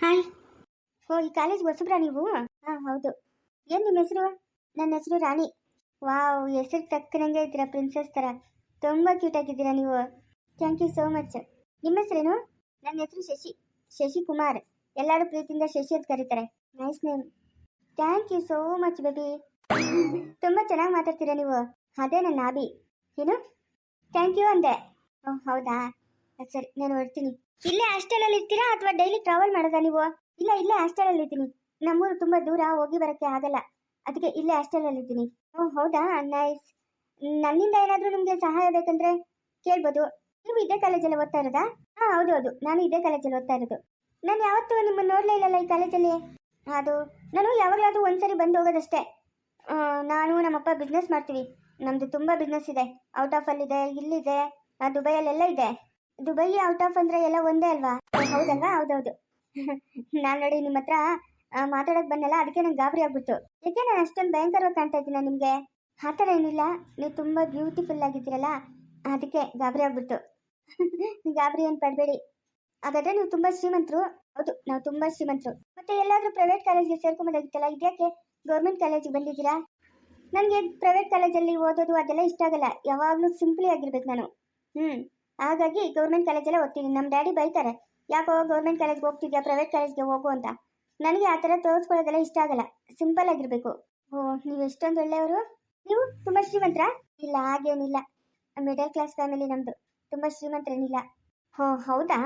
Hi ಓ, ಈ college ಹೊಸಬ್ರಾ ನೀವು? ಹಾಂ, ಹೌದು. ಏನು ನಿಮ್ಮ ಹೆಸರು? ನನ್ನ ಹೆಸರು ರಾಣಿ. ವಾವ್, ಹೆಸರು ತಕ್ಕನಂಗೆ ಇದ್ದೀರಾ ಪ್ರಿನ್ಸೆಸ್ ಥರ ತುಂಬ ಕ್ಯೂಟ್ ಆಗಿದ್ದೀರಾ ನೀವು. ಥ್ಯಾಂಕ್ ಯು ಸೋ ಮಚ್ ನಿಮ್ಮ ಹೆಸರೇನು? ನನ್ನ ಹೆಸರು ಶಶಿ. ಶಶಿ ಕುಮಾರ್. ಎಲ್ಲರೂ ಪ್ರೀತಿಯಿಂದ ಶಶಿ ಅಂತ ಕರೀತಾರೆ. Nice name thank you so much baby ತುಂಬ ಚೆನ್ನಾಗಿ ಮಾತಾಡ್ತೀರಾ ನೀವು. ಅದೇ ನನ್ನ ನಾಬಿ ಏನು? ಥ್ಯಾಂಕ್ ಯು ಅಂದೆ. ಓ, ಹೌದಾ? ಸರಿ, ನಾನು ಹೊರಡ್ತೀನಿ. ಇಲ್ಲೇ ಹಾಸ್ಟೆಲಲ್ಲಿ ಇರ್ತೀರಾ ಅಥವಾ ಡೈಲಿ ಟ್ರಾವೆಲ್ ಮಾಡೋದಾ ನೀವು? ಇಲ್ಲ, ಇಲ್ಲೇ ಹಾಸ್ಟೆಲಲ್ಲಿ ಇದ್ದೀನಿ. ನಮ್ಮೂರು ತುಂಬ ದೂರ, ಹೋಗಿ ಬರೋಕ್ಕೆ ಆಗಲ್ಲ. ಅದಕ್ಕೆ ಇಲ್ಲೇ ಹಾಸ್ಟೆಲಲ್ಲಿ ಇದ್ದೀನಿ. ಓ, ಹೌದಾ? ನೈಸ್ ನನ್ನಿಂದ ಏನಾದರೂ ನಿಮಗೆ ಸಹಾಯ ಬೇಕಂದ್ರೆ ಕೇಳ್ಬೋದು. ನೀವು ಇದೇ ಕಾಲೇಜಲ್ಲಿ ಓದ್ತಾ ಇರೋದಾ? ಹಾಂ, ಹೌದು ಹೌದು. ನಾನು ಇದೇ ಕಾಲೇಜಲ್ಲಿ ಓದ್ತಾ ಇರೋದು. ನಾನು ಯಾವತ್ತೂ ನಿಮ್ಮನ್ನು ನೋಡಲೇ ಇಲ್ಲಲ್ಲ ಈ ಕಾಲೇಜಲ್ಲಿ ಅದು, ನಾನು ಯಾವಾಗಲಾದರೂ ಒಂದ್ಸರಿ ಬಂದು ಹೋಗೋದಷ್ಟೇ. ನಾನು ನಮ್ಮಪ್ಪ ಬಿಸ್ನೆಸ್ ಮಾಡ್ತೀವಿ. ನಮ್ಮದು ತುಂಬ ಬಿಸ್ನೆಸ್ ಇದೆ. ಔಟ್ ಆಫ್ ಅಲ್ಲಿದೆ ಇಲ್ಲಿದೆ ದುಬೈಯಲ್ಲೆಲ್ಲ ಇದೆ. ದುಬೈ ಔಟ್ ಆಫ್ ಅಂದ್ರೆ ಎಲ್ಲ ಒಂದೇ ಅಲ್ವಾ? ಹೌದಲ್ವಾ? ಹೌದೌದು. ನಾನು ನೋಡಿ ನಿಮ್ಮ ಹತ್ರ ಮಾತಾಡೋಕೆ ಬಂದಲ್ಲ ಅದಕ್ಕೆ ನಂಗೆ ಗಾಬರಿ ಆಗ್ಬಿಟ್ಟು ಯಾಕೆ ನಾನು ಅಷ್ಟೊಂದು ಭಯಂಕರವಾಗಿ ಕಾಣ್ತಾ ಇದ್ದೀನ ನಿಮಗೆ? ಆ ಥರ ಏನಿಲ್ಲ. ನೀವು ತುಂಬ ಬ್ಯೂಟಿಫುಲ್ ಆಗಿದ್ದೀರಲ್ಲ, ಅದಕ್ಕೆ ಗಾಬರಿ ಆಗ್ಬಿಟ್ಟು ಗಾಬರಿ ಏನು ಪಡಬೇಡಿ. ಹಾಗಾದ್ರೆ ನೀವು ತುಂಬ ಶ್ರೀಮಂತರು. ಹೌದು, ನಾವು ತುಂಬ ಶ್ರೀಮಂತರು. ಮತ್ತೆ ಎಲ್ಲಾದರೂ ಪ್ರೈವೇಟ್ ಕಾಲೇಜ್ಗೆ ಸೇರ್ಕೊಂಬೋದಾಗಿತ್ತಲ್ಲ ಇದ್ಯಾಕೆ ಗೌರ್ಮೆಂಟ್ ಕಾಲೇಜಿಗೆ ಬಂದಿದ್ದೀರಾ? ನನಗೆ ಪ್ರೈವೇಟ್ ಕಾಲೇಜಲ್ಲಿ ಓದೋದು ಅದೆಲ್ಲ ಇಷ್ಟ ಆಗಲ್ಲ. ಯಾವಾಗಲೂ ಸಿಂಪ್ಲಿ ಆಗಿರ್ಬೇಕು ನಾನು. ಹ್ಞೂ ಹಾಗಾಗಿ ಗೌರ್ಮೆಂಟ್ ಕಾಲೇಜಲ್ಲೇ ಓದ್ತೀನಿ. ನಮ್ಮ ಡ್ಯಾಡಿ ಬೈತಾರೆ. ಯಾಕೋ ಗೌರ್ಮೆಂಟ್ ಕಾಲೇಜ್ಗೆ ಹೋಗ್ತಿದ್ಯಾ, ಪ್ರೈವೇಟ್ ಕಾಲೇಜ್ಗೆ ಹೋಗು ಅಂತ. ನನಗೆ ಆ ಥರ ತೋರಿಸ್ಕೊಳ್ಳೋದೆಲ್ಲ ಇಷ್ಟ ಆಗಲ್ಲ. ಸಿಂಪಲ್ ಆಗಿರಬೇಕು. ಓ, ನೀವು ಎಷ್ಟೊಂದು ಒಳ್ಳೆಯವರು. ನೀವು ತುಂಬ ಶ್ರೀಮಂತರ? ಇಲ್ಲ, ಹಾಗೇನಿಲ್ಲ. ಮಿಡಲ್ ಕ್ಲಾಸ್ ಫ್ಯಾಮಿಲಿ ನಮ್ಮದು ತುಂಬ ಶ್ರೀಮಂತರೇನಿಲ್ಲ ಹೋ, ಹೌದಾ?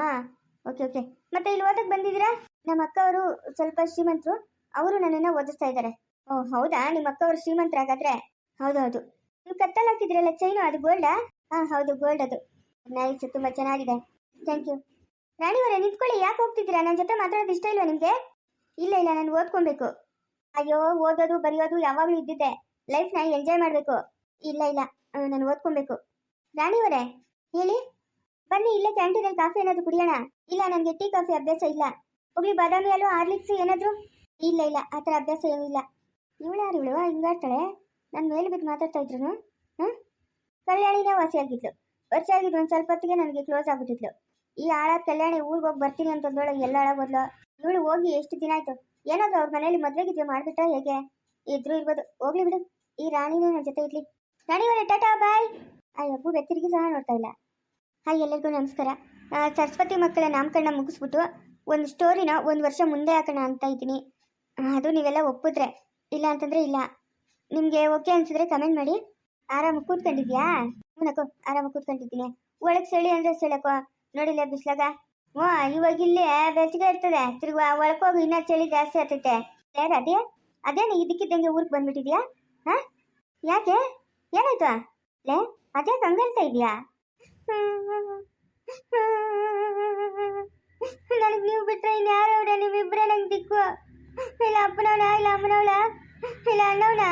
Okay okay. ಮತ್ತೆ ಇಲ್ಲಿ ಓದಕ್ಕೆ ಬಂದಿದ್ದೀರಾ? ನಮ್ಮ ಅಕ್ಕವರು ಸ್ವಲ್ಪ ಶ್ರೀಮಂತರು. ಅವರು ನನ್ನನ್ನು ಓದಿಸ್ತಾ ಇದ್ದಾರೆ. ಓ, ಹೌದಾ? ನಿಮ್ಮ ಅಕ್ಕವರು ಶ್ರೀಮಂತರಾಗಾದ್ರೆ ಹೌದೌದು. ನೀವು ಕತ್ತಲ್ಲಿ ಹಾಕಿದ್ರಲ್ಲ ಚೈನು, ಅದು ಗೋಲ್ಡಾ ಹಾಂ, ಹೌದು ಗೋಲ್ಡ್ ಅದು. ನೈಸ್ ತುಂಬ ಚೆನ್ನಾಗಿದೆ. ಥ್ಯಾಂಕ್ ಯು ರಾಣಿವರೇ ನಿಂತ್ಕೊಳ್ಳಿ. ಯಾಕೆ ಹೋಗ್ತಿದ್ದೀರಾ? ನನ್ನ ಜೊತೆ ಮಾತಾಡೋದು ಇಷ್ಟ ಇಲ್ವಾ ನಿಮಗೆ? ಇಲ್ಲ ಇಲ್ಲ, ನಾನು ಓದ್ಕೊಬೇಕು. ಅಯ್ಯೋ, ಓದೋದು, ಬರೆಯೋದು ಯಾವಾಗಲೂ ಇದ್ದಿದ್ದೆ. ಲೈಫ್ನ ಎಂಜಾಯ್ ಮಾಡಬೇಕು. ಇಲ್ಲ ಇಲ್ಲ ನಾನು ಓದ್ಕೊಬೇಕು. ರಾಣಿವರೇ ಹೇಳಿ. ಬನ್ನಿ, ಇಲ್ಲೇ ಕ್ಯಾಂಟೀನಲ್ಲಿ ಕಾಫಿ ಏನಾದರೂ ಕುಡಿಯೋಣ? ಇಲ್ಲ, ನನಗೆ ಟೀ ಕಾಫಿ ಅಭ್ಯಾಸ ಇಲ್ಲ. ಹೋಗ್ಲಿ, ಬಾದಾಮಿ ಅಲ್ಲೂ ಆರ್ಲಿಕ್ಸ್ ಏನಾದರೂ? ಇಲ್ಲ ಇಲ್ಲ, ಆ ಥರ ಅಭ್ಯಾಸ ಏನಿಲ್ಲ ಇವಳು ಯಾರು ಇವಳು? ಹಿಂಗಾಡ್ತಾಳೆ ನನ್ನ ಮೇಲೆ ಬಿದ್ದು ಮಾತಾಡ್ತಾ ಇದ್ರು ಹಾಂ ಕಲ್ಯಾಣಿನೇ ವಾಸಿಯಾಗಿದ್ಲು ವರ್ಷ ಆಗಿದ್ದು ಒಂದು ಸ್ವಲ್ಪ ಹೊತ್ತಿಗೆ ನನಗೆ ಕ್ಲೋಸ್ ಆಗ್ಬಿಟ್ಟಿದ್ಲು. ಈ ಆಳ ಕಲ್ಯಾಣಿ ಊರಿಗೆ ಹೋಗಿ ಬರ್ತೀನಿ ಅಂತಂದೊಳಗೆ ಎಲ್ಲ ಹಾಳಾಗೋದ್ಲು ಇವಳು ಹೋಗಿ ಎಷ್ಟು ದಿನ ಆಯ್ತು? ಏನಾದ್ರು ಅವ್ರ ಮನೇಲಿ ಮದುವೆ ಗಿದ್ವೆ ಮಾಡ್ಬಿಟ್ಟ ಹೇಗೆ? ಇದ್ರು ಇರ್ಬೋದು. ಹೋಗ್ಲಿ ಬಿಡು. ಈ ರಾಣಿನೇ ನನ್ನ ಜೊತೆ ಇರ್ಲಿ. ರಾಣಿವರೇ ಟಾಟಾ, ಬಾಯ್. ಆ ಅಬ್ಬು ಬೆತ್ತರಿಗೆ ಸಹ ನೋಡ್ತಾ ಇಲ್ಲ. ಹಾಯ್ ಎಲ್ಲರಿಗೂ ನಮಸ್ಕಾರ. ಸರಸ್ವತಿ ಮಕ್ಕಳ ನಾಮಕರಣ ಮುಗಿಸ್ಬಿಟ್ಟು ಒಂದು ಸ್ಟೋರಿನ ಒಂದು ವರ್ಷ ಮುಂದೆ ಹಾಕೋಣ ಅಂತ ಇದ್ದೀನಿ. ಅದು ನೀವೆಲ್ಲ ಒಪ್ಪಿದ್ರೆ. ಇಲ್ಲ ಅಂತಂದ್ರೆ ಇಲ್ಲ. ನಿಮಗೆ ಓಕೆ ಅನ್ಸಿದ್ರೆ ಕಮೆಂಟ್ ಮಾಡಿ. ಆರಾಮ ಕೂತ್ಕೊಂಡಿದ್ಯಾ? ಹ್ಞೂನಕ್ಕೋ ಆರಾಮಾಗಿ ಕೂತ್ಕೊಂಡಿದ್ದೀನಿ. ಒಳಗೆ ಚಳಿ ಅಂದ್ರೆ ಚಳಕೋ ನೋಡಿಲ್ಲ ಬಿಸ್ಲಾಗ? ಹ್ಞೂ, ಇವಾಗ ಇಲ್ಲಿ ಬೆಚ್ಚಗೆ ಇರ್ತದೆ. ತಿರ್ಗಿ ಹೋಗಿ, ಇನ್ನೂ ಚಳಿ ಜಾಸ್ತಿ ಆಗ್ತೈತೆ. ಯಾರು ಅದೇ? ಅದೇನು ಇದಕ್ಕಿದ್ದಂಗೆ ಊರಿಗೆ ಬಂದ್ಬಿಟ್ಟಿದ್ಯಾ? ಹಾಂ? ಯಾಕೆ? ಏನಾಯ್ತು? ಲೇ, ಅದೇ ಕಂಗಲ್ತಾ ಇದೆಯಾ? ನನಗೆ ನೀವು ಬಿಟ್ರೆ ಇನ್ಯಾರು ಅವ್ರೆ ನೀವಿಬ್ಬರೇ ನಂಗೆ ದಿಕ್ಕು. ಇಲ್ಲ ಅಪ್ಪನವನ, ಇಲ್ಲ ಅಮ್ಮನವಳ ಇಲ್ಲ ಅಣ್ಣವನ.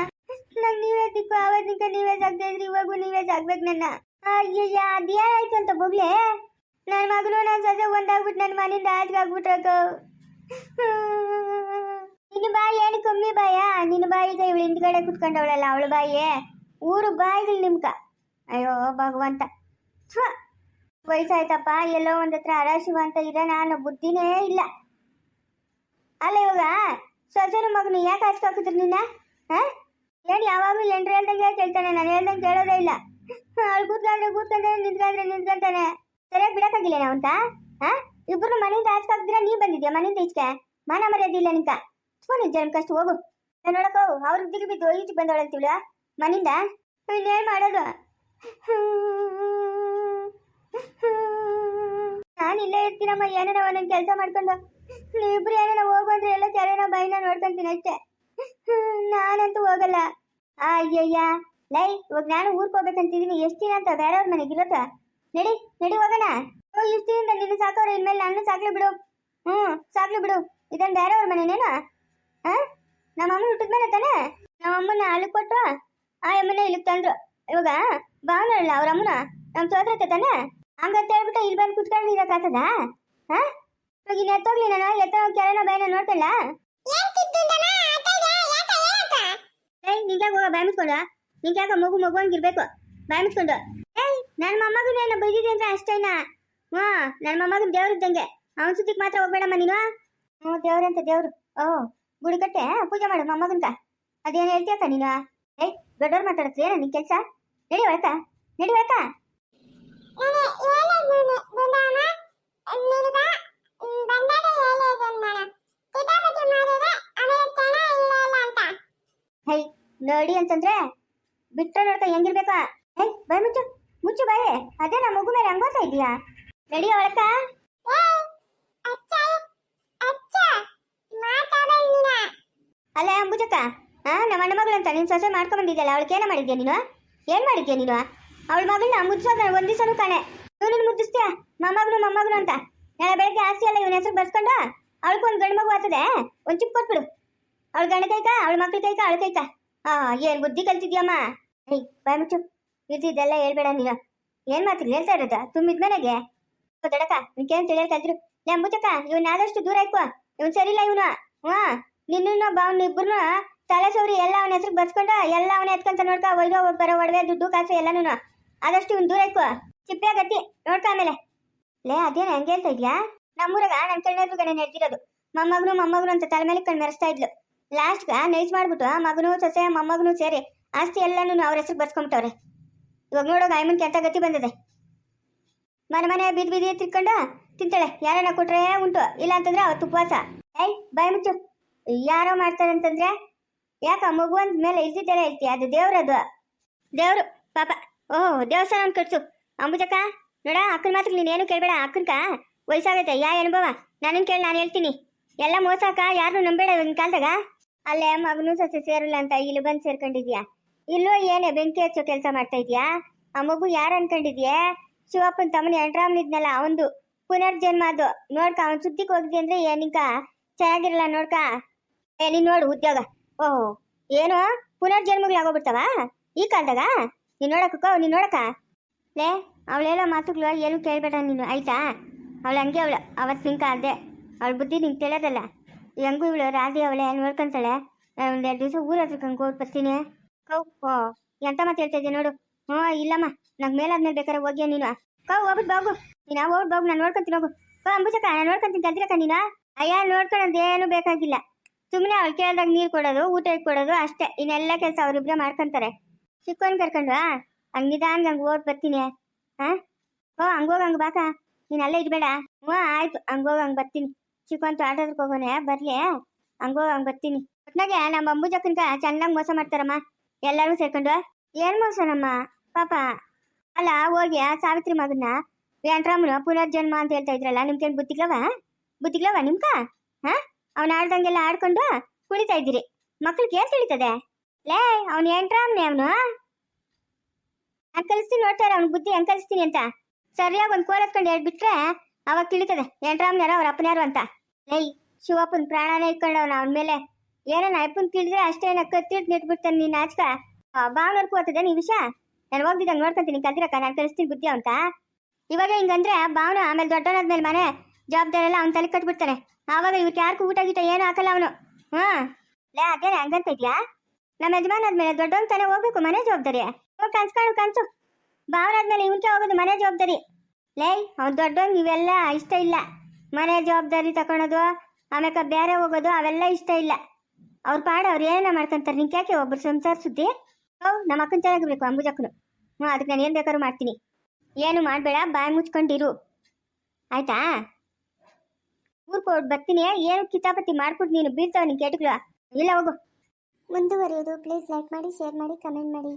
ನಂಗೆ ನೀವೇ ದಿಕ್ಕು ಆವತ್ತಿನ ನೀವೇ ಸಾಕ್ತಾ ಇದ್ರಿ ಇವಾಗೂ ನೀವೇ ಸಾಕ್ಬೇಕು ನನ್ನ. ಅಯ್ಯಯ್ಯ ಅದ್ಯಾರಾಯ್ತು ಅಂತ ಬೋಗ್ಲೆ? ನನ್ನ ಮಗನು ನನ್ನ ಸೊಸೆ ಒಂದಾಗ್ಬಿಟ್ಟು ನನ್ನ ಮನೆಯಿಂದ ಆಚೆಗೆ ಆಗ್ಬಿಟ್ರಕ್ಕ. ನಿನ್ನ ಬಾಯಿ ಏನು ಕಮ್ಮಿ ಬಾಯ? ನಿನ್ನ ಬಾಯಿಗೆ ಇವಳು ಹಿಂದ್ಗಡೆ ಕುತ್ಕೊಂಡವಳಲ್ಲ, ಅವಳ ಬಾಯಿ. ಊರು ಬಾಯಿಗಳು ನಿಮ್ಕ. ಅಯ್ಯೋ, ಭಗವಂತ. ಸ್ವ ವಯಸ್ಸಾಯ್ತಪ್ಪ, ಎಲ್ಲೋ ಹತ್ರ ಅರಾಶಿವ ಅಂತ ಇರೋ ನಾನು ಬುದ್ಧಿನೇ ಇಲ್ಲ. ಅಲ್ಲ ಇವಾಗ, ಸೊಸೆನ ಮಗನು ಯಾಕೆ ಹಚ್ಕಾಕಿದ್ರು ನಿನ್ನ? ಹಾ? ಏನು ಯಾವಾಗಲೂ ಎಂಟ್ರು ಹೇಳ್ದಂಗೆ ಕೇಳ್ತಾನೆ. ನಾನು ಹೇಳ್ದಂಗೆ ಕೇಳೋದೇ ಇಲ್ಲ. ಅವ್ಳು ಕೂತ್ಕೊಂಡ್ರೆ ಕೂತ್ಕೊಂಡ್ರೆ ನಿಂತ್ಕೊಂಡ್ರೆ ನಿಂತ್ಕೊಂತಾನೆ. ಸರಿಯಾಗಿ ಬಿಡಕ್ಕಾಗಿಲ್ಲ ಅಂತ? ಹಾ ಇಬ್ಬರು ಮನೆಯಿಂದ ಹಚ್ಕಾಕ್ದಿರ ನೀ ಬಂದಿದ್ಯಾ ಮನೆಯಿಂದ ಈಚೆಗೆ? ಮಾನ ಮರ್ಯಾದಿಲ್ಲ ನಿಂತ. ಫೋನ್ ನಿಜ ಕಷ್ಟ, ಹೋಗು. ನೋಡಕ್ಕೋ ಅವ್ರ ದಿಗಿ ಬಿದ್ದು ಈಚೆಗೆ ಬಂದವಳಂತೀವಳ ಮನಿಂದ ಇನ್ನೇನು ಮಾಡೋದು. ನಾನು ಇಲ್ಲೇ ಇರ್ತೀನಮ್ಮ. ಏನಾರ ಒಂದೊಂದು ಕೆಲಸ ಮಾಡ್ಕೊಂಡು. ನೀವಿಬ್ರು ಏನಾರ ಹೋಗು ಅಂದ್ರೆ ಎಲ್ಲ ಕೆರೆನ ಬೈನ ನೋಡ್ಕೊಂತೀನಿ ಅಷ್ಟೇ. ನಾನಂತೂ ಹೋಗಲ್ಲ. ಅಯ್ಯಯ್ಯ. ಲೈ, ಇವಾಗ ನಾನು ಊರ್ಗ್ ಹೋಗ್ಬೇಕಂತಿದೀನಿ. ಎಷ್ಟು ದಿನ ಅಂತ ಬೇರೆಯವ್ರ ಮನೆಗೆ ಇರತ್ತ ನಡಿ ನಡಿ ಹೋಗೋಣ. ಓ, ಇಷ್ಟು ದಿನದಿಂದ ನಿನ್ನ ಸಾಕೋರು, ಇನ್ಮೇಲೆ ನಾನು ಸಾಕ್ಲಿ ಬಿಡು. ಹ್ಞೂ ಸಾಕ್ಲಿ ಬಿಡು. ಇದನ್ ಬೇರೆಯವ್ರ ಮನೆನೇನಾ? ಹಾ? ನಮ್ಮ ಅಮ್ಮ ಹುಟ್ಟಿದ ಮೇಲೆ ತಾನೆ? ನಮ್ಮ ಅಮ್ಮನ ಅಲ್ಲಿ ಕೊಟ್ರು? ಆ ಅಮ್ಮನ ಇಲ್ಲಿಗೆ ತಂದ್ರು. ಇವಾಗ ಭಾವನಲ್ಲ ಅವ್ರ ಅಮ್ಮನ? ನಮ್ಮ ಸೋದರತೆ ತಾನೆ? ಹಂಗಂತ ಹೇಳ್ಬಿಟ್ಟು ಇಲ್ಲಿ ಬಂದು ಕುತ್ಕೊಂಡು ಇರಕ್ಕಾಗ್ತದ ಹಾ? ಇವಾಗ ಇನ್ನು ಎತ್ತೋಗ್ಲಿ ನಾನು. ಎತ್ತೋ ನೋಡ್ಕೊಳ್ಳ ಏಯ್ ನಿಂಗೆ ಹೋಗ ಬಾಯ್ ಮುಚ್ಕೊಂಡು. ನಿಂಗೆ ಯಾಕೆ ಮಗು ಮಗು ಹಂಗಿರ್ಬೇಕು ಬಾಯ್ ಮುಚ್ಕೊಂಡು. ಏಯ್ ನನ್ನ ಮೊಮ್ಮಗನ ಏನೋ ಬೈದಿದೆ ಅಂತ ಅಷ್ಟೇನಾ ಹ್ಞೂ ನನ್ನ ಮೊಮ್ಮಗನ ದೇವ್ರ ಇದ್ದಂಗೆ. ಅವನ ಸುದ್ದಿಗೆ ಮಾತ್ರ ಹೋಗ್ಬೇಡಮ್ಮ ನೀನು. ಹ್ಞೂ ದೇವ್ರಂತ ದೇವ್ರು. ಓ, ಗುಡಿ ಕಟ್ಟೆ? ಪೂಜೆ ಮಾಡು ಮೊಮ್ಮಗನ್ಕ ಅದೇನು ಹೇಳ್ತೀಯಕ್ಕ ನೀನು? ಏಯ್, ದೊಡ್ಡವ್ರು ಮಾತಾಡತ್ರಿ ಏನು, ನಿನ್ ಕೆಲಸ? ನಡಿ ಒಳಕ ನಡಿ ಒಳಕ ಹೈ. ನೋಡಿ ಅಂತಂದ್ರೆ ಬಿಟ್ಟ ನೋಡ್ಕ ಹೆಂಗಿರ್ಬೇಕಾ. ಹೇ ಬಾಯ್ ಮುಚ್ಚು ಮುಚ್ಚು ಬಾಯ್. ಅದೇ ನಮ್ಮ ಮಗು ಮೇಲೆ ಹಂಗೋತಾ ಇದೀಯಾ ನಡಿ ಒಳಕ ಅಲ್ಲ ಅಂಬುಜಕ್ಕ ಹಾ ನಮ್ಮ ಅಣ್ಣ ಮಗಳು ಅಂತ ನಿನ್ ಸೊಸೆ ಮಾಡ್ಕೊಂಡ್ ಬಂದಿದ್ಯಲ್ಲ ಅವಳಿಗೆ ಏನ ಮಾಡಿದ್ಯಾ ನೀನು? ಏನ್ ಮಾಡಿದ್ಯಾ ನೀನು? ಅವಳ ಮಗಳನ್ನ ಮುದ್ಸೋದ ಒಂದ್ ದಿವಸನೂ ಕಾಣೆ. ಇವನನ್ನ ಮುದ್ದಿಸ್ತೀಯ ಮೊಮ್ಮಗಳು ಮೊಮ್ಮಗಳು ಅಂತ. ನಾಳೆ ಬೆಳಗ್ಗೆ ಆಸ್ತಿ ಅಲ್ಲ ಇವನ ಹೆಸರು ಬರ್ಸ್ಕೊಂಡು ಅವಳಿಗೆ ಒಂದ್ ಗಂಡು ಮಗು ಆಗ್ತದೆ. ಒಂದು ಚಿಪ್ ಕೊಟ್ಬಿಡು. ಅವಳ ಗಂಡ ಕೈಕ ಅವಳ ಮಕ್ಳ ಕೈಕ ಅವಳ ಕೈಕ? ಆ ಏನ್ ಬುದ್ಧಿ ಕಲ್ತಿದ್ಯಮ್ಮ? ಏಯ್, ಬಾಯ್ ಮುಚ್ಚು. ಇದ್ದಿದ್ದೆಲ್ಲ ಹೇಳ್ಬೇಡ ನೀನು. ಏನ್ ಮಾತು ಹೇಳ್ತಾ ಇರೋದ? ತುಂಬಿದ ಮನೆಗೆ ದೊಡಕ ನಿನ್ಕೇನ್ ತಿಳಿಯಲ್ ಕಲ್ತ್ರು ಲೇ ಅಂಬುಜಕ್ಕ ಇವನ್ ಆದಷ್ಟು ದೂರ ಇಕ್ಕು. ಇವನ್ ಸರಿಲ್ಲ ಇವನು. ಹಾ ನಿನ್ನ ಬಾವ್ನ ಇಬ್ಬರು ತಲೆ ಸೌರಿ ಎಲ್ಲ ಅವನ ಹೆಸರು ಬರ್ಸ್ಕೊಂಡ ಎಲ್ಲ ಅವನ ಎತ್ಕೊಂತ ನೋಡ್ಕ, ಒಯ್ದೋ ಬರೋ ಒಡವೆ, ದುಡ್ಡು, ಕಾಸು ಎಲ್ಲನೂ ಆದಷ್ಟು ಇವನ್ ದೂರ ಇಕ್ಕು. ಚಿಪ್ಪೆ ಗತಿ ನೋಡ್ಕ ಆಮೇಲೆ. ಲೇ, ಅದೇನ ಹೆಂಗೆ ಹೇಳ್ತಾ ಇದ್ಯಾ? ನಮ್ಮೂರಾಗ ನನ್ನ ಕಣ್ಣೆದ್ರು ಗಣ ಹೇಳ್ತಿರೋದು ಮೊಮ್ಮಗನು ಮೊಮ್ಮಗನು ಅಂತ ತಲೆ ಮೇಲೆ ಕಣ್ಣು ಮೆರೆಸ್ತಾ ಇದ್ಲು. ಲಾಸ್ಟ್ಗ ನೈಸ್ ಮಾಡಿಬಿಟ್ಟು ಮಗನು, ಸೊಸೆ, ಮೊಮ್ಮಗನು ಸೇರಿ ಆಸ್ತಿ ಎಲ್ಲನೂ ಅವ್ರ ಹೆಸರು ಬರ್ಸ್ಕೊಂಬಿಟ್ಟವ್ರೆ. ಇವಾಗ ನೋಡೋಗ ಐಮನ್ಗೆ ಅಂತ ಗತಿ ಬಂದಿದೆ. ಮನೆ ಮನೆ ಬೀದಿ ಬೀದಿ ತಿರ್ಕೊಂಡು ತಿಂತಾಳೆ. ಯಾರನ್ನ ಕೊಟ್ರೆ ಉಂಟು. ಇಲ್ಲ ಅಂತಂದ್ರೆ ಅವತ್ತು ಉಪವಾಸ ಏಯ್, ಬಾಯ್ ಮುಚ್ಚು. ಯಾರೋ ಮಾಡ್ತಾರೆ ಅಂತಂದ್ರೆ ಯಾಕ ಮಗು ಅಂದ ಮೇಲೆ ಇಲ್ದಿದ್ದೆಲ್ಲ ಐತಿ ಅದು ದೇವ್ರದು ದೇವ್ರು, ಪಾಪ. ಓಹ್, ದೇವಸ್ಥಾನ ಕಟ್ಸು. ಅಂಬುಜಕ್ಕ, ನೋಡ, ಅಕ್ಕನ ಮಾತ್ರ ನೀನೇನು ಕೇಳಬೇಡ. ಅಕ್ಕನ್ಕ? ವಯಸ್ಸಾಗೈತೆ. ಯಾ ಅನುಭವ? ನಾನೇನು ಕೇಳಿ, ನಾನು ಹೇಳ್ತೀನಿ. ಎಲ್ಲ ಮೋಸಕ್ಕ ಯಾರನ್ನೂ ನಂಬೇಡ ಇವಾಗಿನ ಕಾಲದಾಗ. ಅಲ್ಲೇ ಮಗನೂ ಸಸಿ ಸೇರಲ್ಲ ಅಂತ ಇಲ್ಲಿ ಬಂದು ಸೇರ್ಕೊಂಡಿದ್ಯಾ? ಇಲ್ಲೋ ಏನೇ ಬೆಂಕಿ ಹಚ್ಚೋ ಕೆಲಸ ಮಾಡ್ತಾ ಇದೀಯಾ? ಆ ಮಗು ಯಾರು ಅನ್ಕೊಂಡಿದ್ಯಾ? ಶಿವಪ್ಪನ ತಮ್ಮನ ಎಂಟ್ರಾಮ್ನಿದ್ನಲ್ಲ ಅವಂದು. ಪುನರ್ಜನ್ಮ ಅದು. ನೋಡ್ಕ, ಅವನ್ ಸುದ್ದಿಗೆ ಹೋಗಿದ್ದೆ ಅಂದ್ರೆ ಏನಿಕ ಚೆನ್ನಾಗಿರಲ್ಲ ನೋಡ್ಕ. ಏ, ನೀನ್ ನೋಡು, ಉದ್ಯೋಗ. ಓಹ್, ಏನು? ಪುನರ್ಜನ್ಮಗಳಾಗೋಗ್ಬಿಡ್ತಾವ? ಈ ಕಾಲದಾಗ? ನೀನ್ ನೋಡಕ್ಕ ನೀನ್ ನೋಡಕ ಲೇ ಅವಳೆಲ್ಲ ಮಾತುಗಳು ಏನು ಕೇಳ್ಬೇಡ ನೀನು, ಆಯ್ತಾ? ಅವಳು ಹಂಗೆ ಅವಳು ಅವತ್ತು ನಿಂಕ ಅದೇ. ಅವಳ ಬುದ್ಧಿ ನಿಂಗೆ ತಿಳಿಯೋದಲ್ಲ. ಹೆಂಗೂ ಇವಳು? ರಾಧೆ ಅವಳೆ, ನೋಡ್ಕೊಂತಾಳೆ. ಒಂದು ಎರಡು ದಿವಸ ಊರ ಹತ್ರ ಕಂಡು ಹೋಗಿ ಬರ್ತೀನಿ. ಕೌ, ಓ, ಎಂತ ಮಾತು ಹೇಳ್ತಾ ನೋಡು? ಹ್ಞೂ ಇಲ್ಲಮ್ಮ, ನಂಗೆ ಮೇಲಾದ್ಮೇಲೆ ಬೇಕಾದ್ರೆ ಹೋಗ್ಯ ನೀನು. ಕೌ ಹೋಗ್ಬಿಟ್ಟು ಬಾಗು. ನೀನು ಹೋಗ್ಬಿಟ್ಟು ಬಾಗು, ನಾನು ನೋಡ್ಕೊಂತೀನಿ ಹೋಗು. ಕೋ, ಅಂಬುಜಕ್ಕ, ನಾನು ನೋಡ್ಕೊಂತೀನಿ ಕಲ್ತಿರಕ್ಕ ನೀನು? ಅಯ್ಯ ನೋಡ್ಕೊಳ್ಳೋದು ಏನು ಬೇಕಾಗಿಲ್ಲ. ಸುಮ್ಮನೆ ಅವ್ಳು ಕೇಳ್ದಾಗ ನೀರು ಕೊಡೋದು, ಊಟ ಕೊಡೋದು ಅಷ್ಟೇ. ಇನ್ನೆಲ್ಲ ಕೆಲಸ ಅವರಿಬ್ರೆ ಮಾಡ್ಕೊಂತಾರೆ. ಚಿಕ್ಕವನ್ ಕರ್ಕೊಂಡು ಹಂಗೆ ನಿಧಾನ ಹಂಗೆ ಓಡ್ ಬರ್ತೀನಿ. ಹಾ? ಓ ಹಂಗೋಗ ಹಂಗೆ ಬಾಕ. ನೀನು ಅಲ್ಲೇ ಇಡ್ಬೇಡ ಹ್ಞೂ ಆಯ್ತು ಹಂಗೋಗ ಹಂಗೆ ಬರ್ತೀನಿ. ಚಿಕ್ಕವಂತ ಆಟೋದಕ್ಕೆ ಹೋಗೋಣ ಬರ್ಲಿ ಹಂಗೋ, ಹಂಗೆ ಬರ್ತೀನಿ. ಒಟ್ನಾಗೆ ನಮ್ಮ ಅಂಬುಜಕ್ಕನ್ಕ ಚೆನ್ನಾಗಿ ಮೋಸ ಮಾಡ್ತಾರಮ್ಮ, ಎಲ್ಲರೂ ಸೇರ್ಕೊಂಡು. ಏನ್ ಮೋಸನಮ್ಮ? ಪಾಪ. ಅಲ್ಲ, ಹೋಗಿ ಸಾವಿತ್ರಿ ಮಗನ ವೆಂಟ್ರಾಮನ ಪುನರ್ಜನ್ಮ ಅಂತ ಹೇಳ್ತಾ ಇದ್ರಲ್ಲ, ನಿಮ್ಗೇನು ಬುತ್ತಿಗ್ಲವ ಬುತ್ತಿಗ್ಲವ ನಿಮ್ಕ ಹಾ? ಅವ್ನ ಆಡ್ದಂಗೆಲ್ಲ ಆಡ್ಕೊಂಡು ಕುಣಿತಾ ಇದ್ದೀರಿ. ಮಕ್ಳಿಗೆ ಏನ್ ತಿಳಿತದೆ? ಲೇ, ಅವ್ನ ಎಂಟ್ರಾಮ್ನೆ ಅವನು. ನಾನು ಕಲಿಸ್ತೀನಿ ನೋಡ್ತಾರೆ ಅವ್ನ ಬುದ್ಧಿ ಹೆಂಗ್ ಕಲಿಸ್ತೀನಿ ಅಂತ. ಸರಿಯಾಗಿ ಒಂದು ಕೋಲ್ ಎತ್ಕೊಂಡು ಹೇಳ್ಬಿಟ್ರೆ ಅವಾಗ ತಿಳಿತದೆ ಎಂಟ್ರಾಮ್ನ್ಯಾರ ಅವ್ರ ಅಪ್ಪನ್ಯಾರು ಅಂತ. ಲೈ ಶಿವಪ್ಪನ ಪ್ರಾಣನೇ ಇಟ್ಕೊಂಡವನ ಅವನ ಮೇಲೆ? ಏನೇನು ಅಪ್ಪನ್ ತಿಳಿದ್ರೆ ಅಷ್ಟೇನ ಕತ್ತಿಟ್ಟು ನಿಟ್ಬಿಡ್ತಾನೆ ನೀನ್ ಆಚಕ ಬಾವ್ನರ್ಕು ಹೋಗ್ತದೆ ನೀ ವಿಷಯ? ನಾನು ಹೋಗ್ದಿದ್ದಂಗೆ ನೋಡ್ಕೊಂತೀನಿ ಕಲ್ತಿರಕ್ಕ ನಾನು ಕಲಿಸ್ತೀನಿ ಬುದ್ಧಿ ಅಂತ. ಇವಾಗ ಹಿಂಗಂದ್ರೆ ಭಾವನ ಆಮೇಲೆ ದೊಡ್ಡವನಾದ್ಮೇಲೆ ಮನೆ ಜವಾಬ್ದಾರಿ ಎಲ್ಲ ಅವ್ನ ತಲೆ ಕಟ್ಬಿಡ್ತಾನೆ. ಆವಾಗ ಇವ್ರಿಗೆ ಯಾರಿಗೂ ಊಟ ಗೀಟ ಏನು ಹಾಕಲ್ಲ ಅವನು. ಹಾ ಲೇ ಅದೇನೆ ಹಂಗಂತ ಇದ್ಯಾ? ನಮ್ಮ ಯಜಮಾನ ಆದ್ಮೇಲೆ ದೊಡ್ಡವನ್ ತಾನೇ ಹೋಗ್ಬೇಕು, ಮನೆ ಜವಾಬ್ದಾರಿ ಹೋಗ್ ಕನ್ಸ್ಕೊಂಡು ಕನ್ಸು. ಭಾವನಾದ್ಮೇಲೆ ಇವನ್ಕೆ ಹೋಗೋದು ಮನೆ ಜವಾಬ್ದಾರಿ. ಲೇ, ಅವ್ನು ದೊಡ್ಡವನ್ ಇವೆಲ್ಲ ಇಷ್ಟ ಇಲ್ಲ. ಮನೆ ಜವಾಬ್ದಾರಿ ತಗೊಳೋದು ಆಮೇಲೆ ಬೇರೆ ಹೋಗೋದು, ಅವೆಲ್ಲ ಇಷ್ಟ ಇಲ್ಲ. ಅವ್ರ ಪಾಡ ಅವ್ರು ಏನೇ ಮಾಡ್ಕೊಂತಾರೆ, ನಿಂಗೆ ಯಾಕೆ ಒಬ್ರು ಸಂಸಾರ ಸುದ್ದಿ? ಹೌ, ನಮ್ಮ ಅಕ್ಕನ ಚೆನ್ನಾಗಿರ್ಬೇಕು ಅಂಬುಜಕ್ಕನು ಹ್ಞೂ ಅದಕ್ಕೆ ನಾನು ಏನು ಬೇಕಾದ್ರೂ ಮಾಡ್ತೀನಿ. ಏನು ಮಾಡಬೇಡ, ಬಾಯಿ ಮುಚ್ಕೊಂಡಿರು. ಆಯ್ತಾ? ಊರ್ಕೋಡ್ ಬರ್ತೀನಿ, ಏನು ಕಿತಾಪತಿ ಮಾಡ್ಬಿಟ್ಟು ನೀನು, ಬೀಳ್ತಾವ ನೀನು ಕೇಟಕ್ಲ ಇಲ್ಲ, ಹೋಗು. ಮುಂದುವರಿಯೋದು ಪ್ಲೀಸ್ ಲೈಕ್ ಮಾಡಿ ಶೇರ್ ಮಾಡಿ ಕಮೆಂಟ್ ಮಾಡಿ.